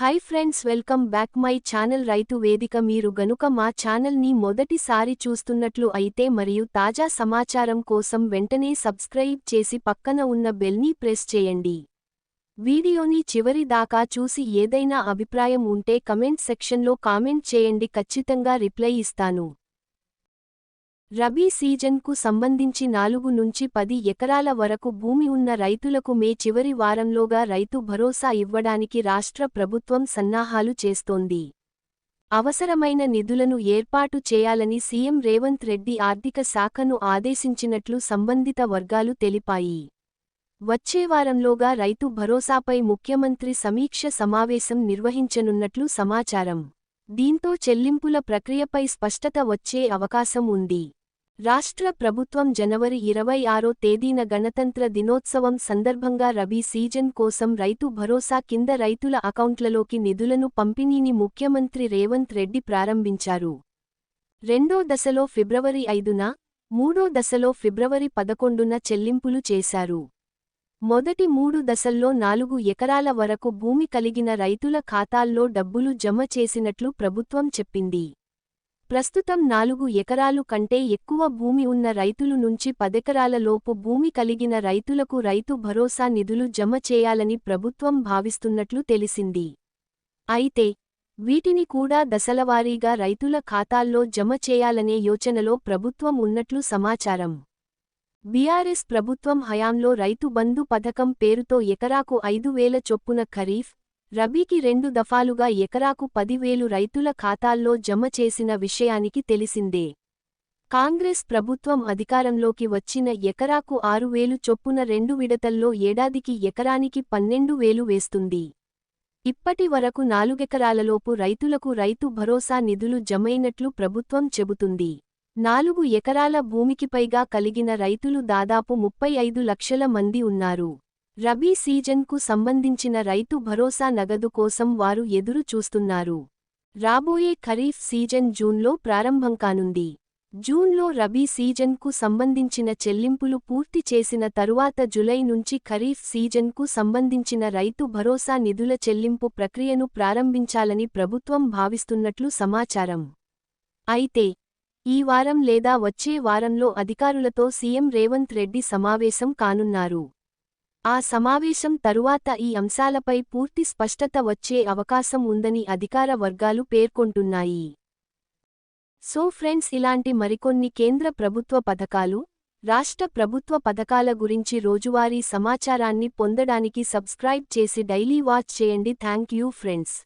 Hi friends welcome back my channel Rythu Vedika మీరు గనుక మా ఛానల్ని మొదటిసారి చూస్తున్నట్లు అయితే మరియు తాజా సమాచారం కోసం వెంటనే సబ్స్క్రైబ్ చేసి పక్కన ఉన్న బెల్ని ప్రెస్ చేయండి. వీడియోని చివరి దాకా చూసి ఏదైనా అభిప్రాయం ఉంటే కమెంట్ సెక్షన్లో కామెంట్ చేయండి. ఖచ్చితంగా రిప్లై ఇస్తాను. రబీ సీజన్కు సంబంధించి నాలుగు నుంచి పది ఎకరాల వరకు భూమి ఉన్న రైతులకు మే చివరి వారంలోగా రైతు భరోసా ఇవ్వడానికి రాష్ట్ర ప్రభుత్వం సన్నాహాలు చేస్తోంది. అవసరమైన నిధులను ఏర్పాటు చేయాలని సీఎం రేవంత్ రెడ్డి ఆర్థిక శాఖను ఆదేశించినట్లు సంబంధిత వర్గాలు తెలిపాయి. వచ్చే వారంలోగా రైతు భరోసాపై ముఖ్యమంత్రి సమీక్ష సమావేశం నిర్వహించనున్నట్లు సమాచారం. దీంతో చెల్లింపుల ప్రక్రియపై స్పష్టత వచ్చే అవకాశం ఉంది. రాష్ట్ర ప్రభుత్వం జనవరి ఇరవై ఆరో తేదీన గణతంత్ర దినోత్సవం సందర్భంగా రబీ సీజన్ కోసం రైతు భరోసా కింద రైతుల అకౌంట్లలోకి నిధులను పంపిణీని ముఖ్యమంత్రి రేవంత్ రెడ్డి ప్రారంభించారు. రెండో దశలో ఫిబ్రవరి ఐదున మూడో దశలో ఫిబ్రవరి పదకొండున చెల్లింపులు చేశారు. మొదటి మూడు దశల్లో నాలుగు ఎకరాల వరకు భూమి కలిగిన రైతుల ఖాతాల్లో డబ్బులు జమ చేసినట్లు ప్రభుత్వం చెప్పింది. ప్రస్తుతం నాలుగు ఎకరాలు కంటే ఎక్కువ భూమి ఉన్న రైతులు నుంచి పదెకరాలలోపు భూమి కలిగిన రైతులకు రైతు భరోసా నిధులు జమ చేయాలని ప్రభుత్వం భావిస్తున్నట్లు తెలిసింది. అయితే వీటిని కూడా దశలవారీగా రైతుల ఖాతాల్లో జమ చేయాలనే యోచనలో ప్రభుత్వం ఉన్నట్లు సమాచారం. బీఆర్ఎస్ ప్రభుత్వం హయాంలో రైతు బంధు పథకం పేరుతో ఎకరాకు ఐదు వేల చొప్పున ఖరీఫ్ రబీకి రెండు దఫాలుగా ఎకరాకు పదివేలు రైతుల ఖాతాల్లో జమ చేసిన విషయానికి తెలిసిందే. కాంగ్రెస్ ప్రభుత్వం అధికారంలోకి వచ్చిన ఎకరాకు ఆరు వేలు చొప్పున రెండు విడతల్లో ఏడాదికి ఎకరానికి పన్నెండు వేలు వేస్తుంది. ఇప్పటి వరకు నాలుగెకరాలలోపు రైతులకు రైతు భరోసా నిధులు జమైనట్లు ప్రభుత్వం చెబుతుంది. నాలుగు ఎకరాల భూమికి పైగా కలిగిన రైతులు దాదాపు ముప్పై ఐదు లక్షల మంది ఉన్నారు. రబీ సీజన్కు సంబంధించిన రైతు భరోసా నగదు కోసం వారు ఎదురు చూస్తున్నారు. రాబోయే ఖరీఫ్ సీజన్ జూన్లో ప్రారంభం కానుంది. జూన్లో రబీ సీజన్కు సంబంధించిన చెల్లింపులు పూర్తి చేసిన తరువాత జులై నుంచి ఖరీఫ్ సీజన్కు సంబంధించిన రైతు భరోసా నిధుల చెల్లింపు ప్రక్రియను ప్రారంభించాలని ప్రభుత్వం భావిస్తున్నట్లు సమాచారం. అయితే ఈ వారం లేదా వచ్చే వారంలో అధికారులతో సీఎం రేవంత్ రెడ్డి సమావేశం కానున్నారు. ఆ సమావేశం తరువాత ఈ అంశాలపై పూర్తి స్పష్టత వచ్చే అవకాశం ఉందని అధికార వర్గాలు పేర్కొంటున్నాయి. సో ఫ్రెండ్స్ ఇలాంటి మరికొన్ని కేంద్ర ప్రభుత్వ పథకాలు రాష్ట్ర ప్రభుత్వ పథకాల గురించి రోజువారీ సమాచారాన్ని పొందడానికి సబ్స్క్రైబ్ చేసి డైలీ వాచ్ చేయండి. Thank you friends.